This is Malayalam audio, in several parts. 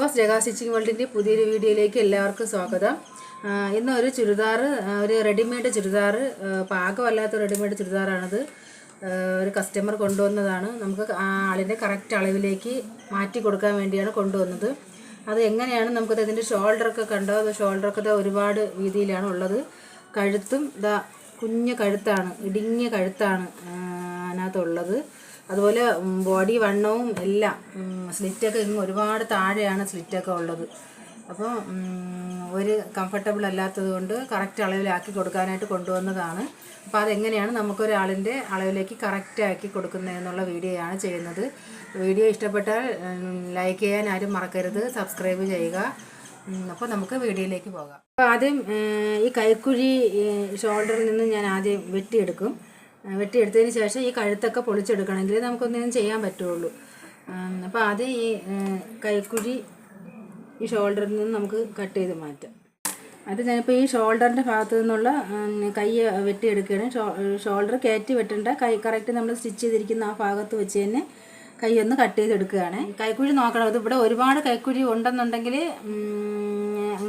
ബോസ് ജഗാ സ്റ്റിച്ചിങ് വേൾഡിന്റെ പുതിയൊരു വീഡിയോയിലേക്ക് എല്ലാവർക്കും സ്വാഗതം. ഇന്ന് ഒരു ചുരിദാർ ഒരു റെഡിമെയ്ഡ് ചുരിദാർ പാകമല്ലാത്ത റെഡിമെയ്ഡ് ചുരിദാറാണത്. ഒരു കസ്റ്റമർ കൊണ്ടുവന്നതാണ്. നമുക്ക് ആളിന്റെ കറക്റ്റ് അളവിലേക്ക് മാറ്റി കൊടുക്കാൻ വേണ്ടിയാണ് കൊണ്ടുവന്നത്. അത് എങ്ങനെയാണ് നമുക്കത് അതിന്റെ ഷോൾഡറൊക്കെ കണ്ടോ? അത് ഷോൾഡറൊക്കെ ഒരുപാട് വീതിയിലാണ് ഉള്ളത്. കഴുത്തും ഇതാ കുഞ്ഞ് കഴുത്താണ് ഇടുങ്ങിയ കഴുത്താണ് അതിനകത്തുള്ളത്. അതുപോലെ ബോഡി വണ്ണവും എല്ലാം സ്ലിറ്റൊക്കെ ഇങ്ങ് ഒരുപാട് താഴെയാണ് സ്ലിറ്റൊക്കെ ഉള്ളത്. അപ്പോൾ ഒരു കംഫർട്ടബിൾ അല്ലാത്തത് കൊണ്ട് കറക്റ്റ് അളവിലാക്കി കൊടുക്കാനായിട്ട് കൊണ്ടുവന്നതാണ്. അപ്പോൾ അതെങ്ങനെയാണ് നമുക്കൊരാളിന്റെ അളവിലേക്ക് കറക്റ്റാക്കി കൊടുക്കുന്നതെന്നുള്ള വീഡിയോയാണ് ചെയ്യുന്നത്. വീഡിയോ ഇഷ്ടപ്പെട്ടാൽ ലൈക്ക് ചെയ്യാൻ ആരും മറക്കരുത്. സബ്സ്ക്രൈബ് ചെയ്യുക. അപ്പോൾ നമുക്ക് വീഡിയോയിലേക്ക് പോകാം. അപ്പോൾ ആദ്യം ഈ കൈക്കുഴി ഷോൾഡറിൽ നിന്ന് ഞാൻ ആദ്യം വെട്ടിയെടുക്കും. വെട്ടിയെടുത്തതിന് ശേഷം ഈ കഴുത്തൊക്കെ പൊളിച്ചെടുക്കണമെങ്കിൽ നമുക്കൊന്നും ചെയ്യാൻ പറ്റുള്ളൂ. അപ്പോൾ ആദ്യം ഈ കൈക്കുഴി ഈ ഷോൾഡറിൽ നിന്ന് നമുക്ക് കട്ട് ചെയ്ത് മാറ്റാം. അത് ഞാനിപ്പോൾ ഈ ഷോൾഡറിന്റെ ഭാഗത്തു നിന്നുള്ള കൈ വെട്ടിയെടുക്കുകയാണ്. ഷോൾഡർ കയറ്റി വെട്ടേണ്ട. കൈ കറക്റ്റ് നമ്മൾ സ്റ്റിച്ച് ചെയ്തിരിക്കുന്ന ആ ഭാഗത്ത് വെച്ച് തന്നെ കൈ ഒന്ന് കട്ട് ചെയ്തെടുക്കുകയാണ്. കൈക്കുഴി നോക്കണം. ഇത് ഇവിടെ ഒരുപാട് കൈക്കുഴി ഉണ്ടെന്നുണ്ടെങ്കിൽ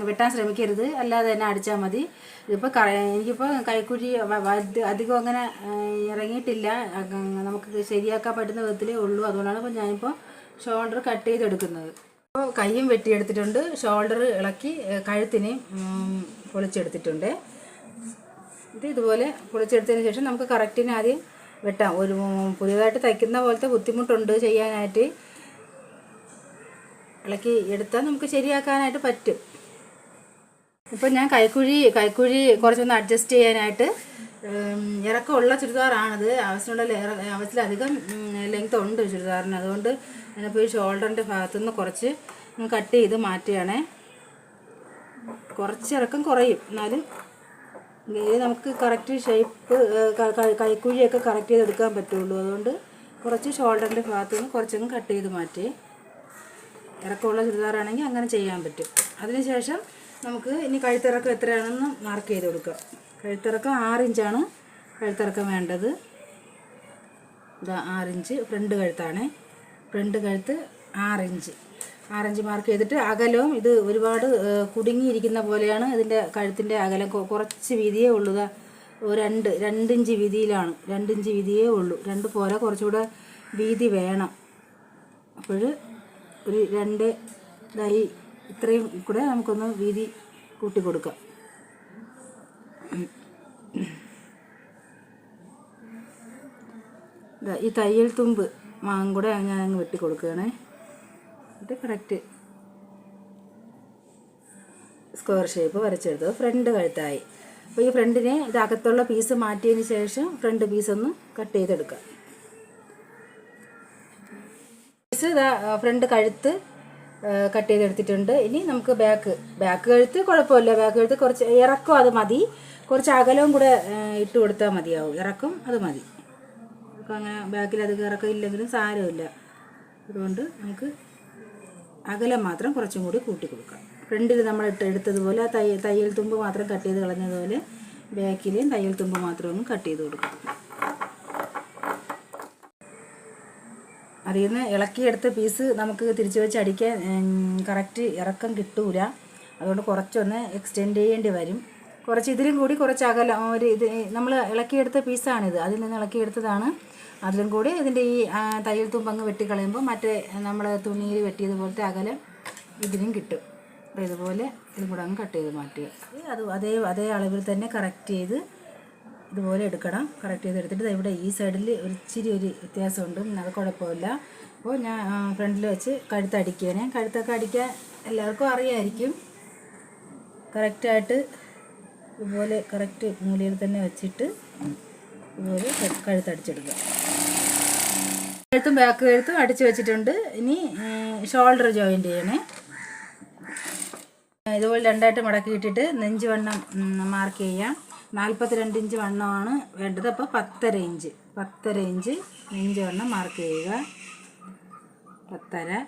വെട്ടാൻ ശ്രമിക്കരുത്. അല്ലാതെ തന്നെ അടിച്ചാൽ മതി. ഇതിപ്പോൾ എനിക്കിപ്പോൾ കൈക്കുഴി അധികം അങ്ങനെ ഇറങ്ങിയിട്ടില്ല. നമുക്ക് ശരിയാക്കാൻ പറ്റുന്ന വിധത്തിലേ ഉള്ളൂ. അതുകൊണ്ടാണ് ഇപ്പോൾ ഞാനിപ്പോൾ ഷോൾഡർ കട്ട് ചെയ്തെടുക്കുന്നത്. അപ്പോൾ കൈയും വെട്ടിയെടുത്തിട്ടുണ്ട്. ഷോൾഡർ ഇളക്കി കഴുത്തിനെയും പൊളിച്ചെടുത്തിട്ടുണ്ട്. ഇത് ഇതുപോലെ പൊളിച്ചെടുത്തതിന് ശേഷം നമുക്ക് കറക്റ്റിന് ആദ്യം വെട്ടാം. ഒരു പുതിയതായിട്ട് തയ്ക്കുന്ന പോലത്തെ ബുദ്ധിമുട്ടുണ്ട് ചെയ്യാനായിട്ട്. ഇളക്കി എടുത്താൽ നമുക്ക് ശരിയാക്കാനായിട്ട് പറ്റും. ഇപ്പം ഞാൻ കൈക്കുഴി കൈക്കുഴി കുറച്ചൊന്ന് അഡ്ജസ്റ്റ് ചെയ്യാനായിട്ട് ഇറക്കമുള്ള ചുരിദാറാണിത്. ആവശ്യമുള്ള ലെയർ ആവശ്യത്തിലധികം ലെങ്ത് ഉണ്ട് ചുരിദാറിന്. അതുകൊണ്ട് ഞാനിപ്പോൾ ഈ ഷോൾഡറിന്റെ ഭാഗത്തുനിന്ന് കുറച്ച് കട്ട് ചെയ്ത് മാറ്റുകയാണേ. കുറച്ച് ഇറക്കം കുറയും. എന്നാലും നമുക്ക് കറക്റ്റ് ഷേപ്പ് കൈക്കുഴിയൊക്കെ കറക്റ്റ് ചെയ്തെടുക്കാൻ പറ്റുള്ളൂ. അതുകൊണ്ട് കുറച്ച് ഷോൾഡറിന്റെ ഭാഗത്തു നിന്ന് കുറച്ചങ്ങ് കട്ട് ചെയ്ത് മാറ്റി. ഇറക്കമുള്ള ചുരിദാറാണെങ്കിൽ അങ്ങനെ ചെയ്യാൻ പറ്റും. അതിനുശേഷം നമുക്ക് ഇനി കഴുത്തിറക്കം എത്രയാണെന്ന് മാർക്ക് ചെയ്ത് കൊടുക്കുക കഴുത്തിറക്കം ആറ് ഇഞ്ചാണ്. കഴുത്തിറക്കം വേണ്ടത് ഇതാ ആറിഞ്ച് ഫ്രണ്ട് കഴുത്താണ്. ഫ്രണ്ട് കഴുത്ത് ആറിഞ്ച് ആറിഞ്ച് മാർക്ക് ചെയ്തിട്ട് അകലവും ഇത് ഒരുപാട് കുടുങ്ങിയിരിക്കുന്ന പോലെയാണ് ഇതിന്റെ കഴുത്തിന്റെ അകലം. കുറച്ച് വീതിയേ ഉള്ളൂ. രണ്ട് രണ്ടിഞ്ച് വീതിയിലാണ്. രണ്ടിഞ്ച് വീതിയേ ഉള്ളൂ. രണ്ട് പോലെ കുറച്ചുകൂടെ വീതി വേണം. അപ്പോൾ ഒരു രണ്ട് ഇതായി ഇത്രയും കൂടെ നമുക്കൊന്ന് വീതി കൂട്ടി കൊടുക്കാം ഈ തയ്യൽ തുമ്പ് മാങ്ങ കൂടെ ഞാൻ അങ്ങ് വെട്ടി കൊടുക്കുകയാണ് എന്നിട്ട് കറക്റ്റ് സ്ക്വയർ ഷേപ്പ് വരച്ചെടുത്തു ഫ്രണ്ട് കഴുത്തായി. അപ്പോൾ ഈ ഫ്രണ്ടിനെ ഇതകത്തുള്ള പീസ് മാറ്റിയതിന് ശേഷം ഫ്രണ്ട് പീസ് ഒന്ന് കട്ട് ചെയ്തെടുക്കാം. പീസ് ഫ്രണ്ട് കഴുത്ത് കട്ട് ചെയ്തെടുത്തിട്ടുണ്ട്. ഇനി നമുക്ക് ബാക്ക് ബാക്ക് കഴുത്ത് കുഴപ്പമില്ല. ബാക്ക് കഴുത്ത് കുറച്ച് ഇറക്കം അത് മതി. കുറച്ച് അകലവും കൂടെ ഇട്ട് കൊടുത്താൽ മതിയാവും. ഇറക്കം അത് മതി. അങ്ങനെ ബാക്കിൽ അധികം ഇറക്കം ഇല്ലെങ്കിലും സാരമില്ല. അതുകൊണ്ട് നമുക്ക് അകലം മാത്രം കുറച്ചും കൂടി കൂട്ടി കൊടുക്കാം. ഫ്രണ്ടിൽ നമ്മൾ ഇട്ട് എടുത്തതുപോലെ തയ്യൽ തുമ്പ് മാത്രം കട്ട് ചെയ്ത് കളഞ്ഞതുപോലെ ബാക്കിലെയും തയ്യൽ തുമ്പ് മാത്രം ഒന്ന് കട്ട് ചെയ്ത് കൊടുക്കാം. അതിൽ നിന്ന് ഇളക്കിയെടുത്ത പീസ് നമുക്ക് തിരിച്ചു വെച്ച് അടിക്കാൻ കറക്റ്റ് ഇറക്കം കിട്ടൂല. അതുകൊണ്ട് കുറച്ചൊന്ന് എക്സ്റ്റെൻഡ് ചെയ്യേണ്ടി വരും. കുറച്ച് ഇതിലും കൂടി കുറച്ച് അകലം ഒരു ഇത് നമ്മൾ ഇളക്കിയെടുത്ത പീസാണിത്. അതിൽ നിന്ന് ഇളക്കിയെടുത്തതാണ്. അതിലും കൂടി ഇതിന്റെ ഈ തയ്യൽ തുമ്പങ്ങ് വെട്ടിക്കളയുമ്പോൾ മറ്റേ നമ്മൾ തുണിയിൽ വെട്ടിയതുപോലത്തെ അകലം ഇതിനും കിട്ടും. അപ്പോൾ ഇതുപോലെ ഇതും കൂടെ അങ്ങ് കട്ട് ചെയ്ത് മാറ്റുക. അത് അതേ അതേ അളവിൽ തന്നെ കറക്റ്റ് ചെയ്ത് ഇതുപോലെ എടുക്കണം. കറക്റ്റ് ചെയ്ത് എടുത്തിട്ട് ഇവിടെ ഈ സൈഡിൽ ഒരു ഇച്ചിരി ഒരു വ്യത്യാസമുണ്ട്. അത് കുഴപ്പമില്ല. അപ്പോൾ ഞാൻ ഫ്രണ്ടിൽ വെച്ച് കഴുത്ത് അടിക്കുകയാണ് കഴുത്തൊക്കെ അടിക്കാൻ എല്ലാവർക്കും അറിയാമായിരിക്കും കറക്റ്റായിട്ട് ഇതുപോലെ കറക്റ്റ് മൂലയിൽ തന്നെ വെച്ചിട്ട് ഇതുപോലെ കഴുത്തടിച്ചെടുക്കുക കഴുത്തും ബാക്ക് കഴുത്തും അടിച്ച് വെച്ചിട്ടുണ്ട്. ഇനി ഷോൾഡർ ജോയിന്റ് ചെയ്യണേ. ഇതുപോലെ രണ്ടായിട്ട് മടക്കി ഇട്ടിട്ട് നെഞ്ചുവണ്ണം മാർക്ക് ചെയ്യാം. നാൽപ്പത്തിരണ്ട് ഇഞ്ച് വണ്ണമാണ് വേണ്ടത്. അപ്പോൾ പത്തര ഇഞ്ച്. പത്തര ഇഞ്ച് നെഞ്ച് വണ്ണം മാർക്ക് ചെയ്യുക. പത്തര.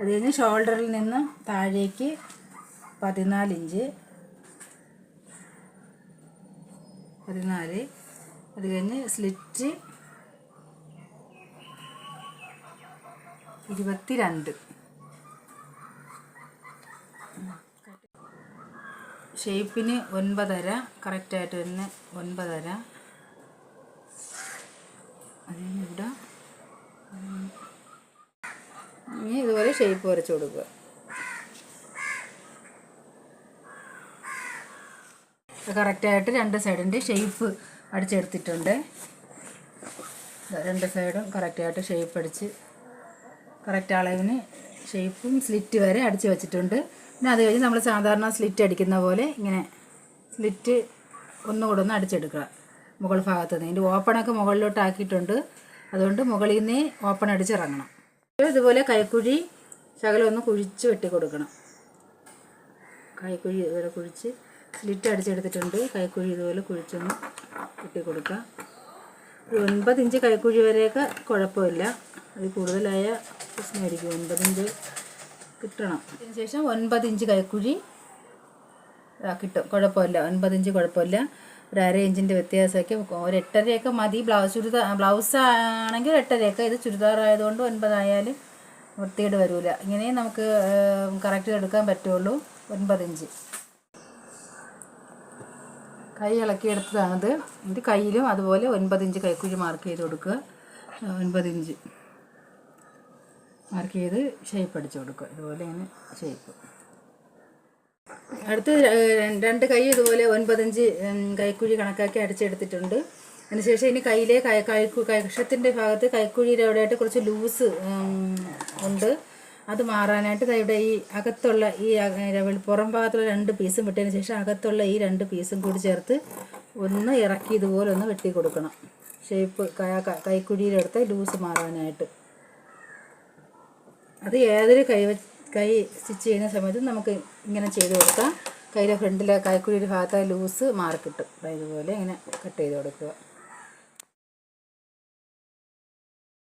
അത് കഴിഞ്ഞ് ഷോൾഡറിൽ നിന്ന് താഴേക്ക് പതിനാല് ഇഞ്ച്. പതിനാല്. അത് കഴിഞ്ഞ് സ്ലിറ്റ് ഇരുപത്തി രണ്ട് ഷേപ്പിന് ഒൻപതര കറക്റ്റായിട്ട് തന്നെ ഒൻപതര അതിന് ഇവിടെ ഉം. ഇനി ഇതുപോലെ ഷേപ്പ് വരച്ച് കൊടുക്കുക കറക്റ്റായിട്ട് രണ്ട് സൈഡിന്റെ ഷേപ്പ് അടിച്ചെടുത്തിട്ടുണ്ട് രണ്ട് സൈഡും കറക്റ്റായിട്ട് ഷേപ്പ് അടിച്ച് കറക്റ്റ് അളവിന് ഷേപ്പും സ്ലിറ്റ് വരെ അടിച്ച് വെച്ചിട്ടുണ്ട്. പിന്നെ അത് കഴിഞ്ഞ് നമ്മൾ സാധാരണ സ്ലിറ്റ് അടിക്കുന്ന പോലെ ഇങ്ങനെ സ്ലിറ്റ് ഒന്നുകൂടെ ഒന്ന് അടിച്ചെടുക്കുക മുകൾ ഭാഗത്ത് നിന്ന്. ഇതിന്റെ ഓപ്പണൊക്കെ മുകളിലോട്ട് ആക്കിയിട്ടുണ്ട്. അതുകൊണ്ട് മുകളിൽ നിന്ന് ഓപ്പൺ അടിച്ചിറങ്ങണം. ഇതുപോലെ കൈക്കുഴി ശകലം ഒന്ന് കുഴിച്ച് വെട്ടി കൊടുക്കണം. കൈക്കുഴി ഇതുപോലെ കുഴിച്ച് സ്ലിറ്റ് അടിച്ചെടുത്തിട്ടുണ്ട്. കൈക്കുഴി ഇതുപോലെ കുഴിച്ചൊന്ന് വെട്ടി കൊടുക്കുക. ഒരു ഒൻപത് ഇഞ്ച് കൈക്കുഴി വരെയൊക്കെ കുഴപ്പമില്ല. അത് കൂടുതലായ പ്രശ്നമായിരിക്കും. ഒൻപത് ഇഞ്ച് കിട്ടണം. അതിനുശേഷം ഒൻപത് ഇഞ്ച് കൈക്കുഴി കിട്ടും. കുഴപ്പമില്ല. ഒൻപത് ഇഞ്ച് കുഴപ്പമില്ല. ഒരു അര ഇഞ്ചിന്റെ വ്യത്യാസമൊക്കെ ഒരു എട്ടരയൊക്കെ മതി. ബ്ലൗസ് ചുരിദാർ ബ്ലൗസ് ആണെങ്കിൽ എട്ടരയൊക്കെ ഇത് ചുരിദാർ ആയതുകൊണ്ട് ഒൻപതായാലും വൃത്തികേട് വരില്ല ഇങ്ങനെ നമുക്ക് കറക്റ്റ് എടുക്കാൻ പറ്റുള്ളൂ. ഒൻപത് ഇഞ്ച്. കൈ ഇളക്കിയെടുത്തതാണിത് ഇത് കയ്യിലും അതുപോലെ ഒൻപത് ഇഞ്ച് കൈക്കുഴി മാർക്ക് ചെയ്ത് കൊടുക്കുക. ഒൻപത് ഇഞ്ച് മാർക്ക് ചെയ്ത് ഷേപ്പ് അടിച്ച് കൊടുക്കുക. ഇതുപോലെ ഇങ്ങനെ ഷേപ്പ് അടുത്ത് രണ്ട് കൈ ഇതുപോലെ ഒൻപതഞ്ച് കൈക്കുഴി കണക്കാക്കി അടിച്ചെടുത്തിട്ടുണ്ട്. അതിനുശേഷം ഇനി കയ്യിലെ കൈ കൈക്കു കൈക്ഷത്തിന്റെ ഭാഗത്ത് കൈക്കുഴിയുടെ അവിടെയായിട്ട് കുറച്ച് ലൂസ് ഉണ്ട്. അത് മാറാനായിട്ട് ഇവിടെ ഈ അകത്തുള്ള ഈ പുറം ഭാഗത്തുള്ള രണ്ട് പീസും വിട്ടതിന് ശേഷം അകത്തുള്ള ഈ രണ്ട് പീസും കൂടി ചേർത്ത് ഒന്ന് ഇറക്കി ഇതുപോലെ ഒന്ന് വെട്ടി കൊടുക്കണം. ഷേപ്പ് കൈക്കുഴിയിലെടുത്ത് ലൂസ് മാറാനായിട്ട്. അത് ഏതൊരു കൈ കൈ സ്റ്റിച്ച് ചെയ്യുന്ന സമയത്ത് നമുക്ക് ഇങ്ങനെ ചെയ്ത് കൊടുക്കാം. കയ്യിലെ ഫ്രണ്ടിലെ കൈക്കുഴിയുടെ ഭാഗത്തെ ലൂസ് മാറി കിട്ടും. ദാ ഇതുപോലെ ഇങ്ങനെ കട്ട് ചെയ്ത് കൊടുക്കുക.